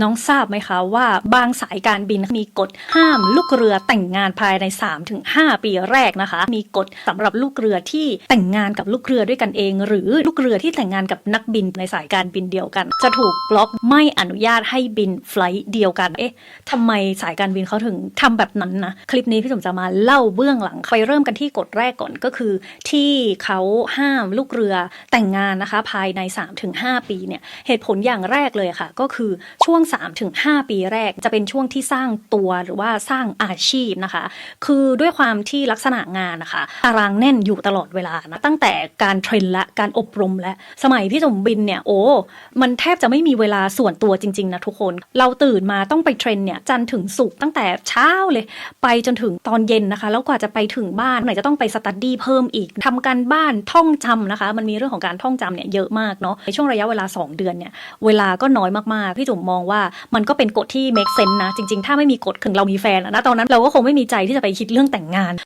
น้องทราบไหมคะว่าบางสายการบินมีกฎห้ามลูกเรือแต่งงานภายใน 3-5 ปีแรกนะคะ มีกฎสำหรับลูกเรือที่แต่งงานกับลูกเรือด้วยกันเอง หรือลูกเรือที่แต่งงานกับนักบินในสายการบินเดียวกัน จะถูกบล็อกไม่อนุญาตให้บินไฟลท์เดียวกัน เอ๊ะทำไมสายการบินเขาถึงทำแบบนั้นนะ คลิปนี้พี่สมจะมาเล่าเบื้องหลังไปเริ่มกันที่กฎแรกก่อนก็คือ ที่เขาห้ามลูกเรือแต่งงานนะคะ ภายใน 3-5 ปีเนี่ยเหตุผลอย่างแรกเลยค่ะ ก็คือช่วงง 3-5 ปีแรกจะเป็นช่วงที่สร้างตัวหรือว่าสร้างอาชีพนะคะ คือด้วยความที่ลักษณะงานนะคะตารางแน่นอยู่ตลอดเวลานะตั้งแต่การเทรนและการอบรมและสมัยพี่สมบินเนี่ยโอ้มันแทบจะไม่มีเวลาส่วนตัวจริงๆนะทุกคน เราตื่นมาต้องไปเทรนเนี่ยจันถึงศุกตั้งแต่เช้าเลย ไปจนถึงตอนเย็นนะคะ แล้วกว่าจะไปถึงบ้านไหนจะต้องไปสตัดดี้เพิ่มอีกทำการบ้านท่องจำนะคะ มันมีเรื่องของการท่องจำเนี่ยเยอะมากเนาะในช่วงระยะเวลา 2 เดือนเนี่ยเวลาก็น้อยมากๆพี่จุ๋มมองว่ามันก็เป็นกฎที่ make sense นะ จริง ๆ ถ้าไม่มีกฎถึงเรามีแฟนนะตอนนั้นเราก็คงไม่มีใจที่จะไปคิดเรื่องแต่งงาน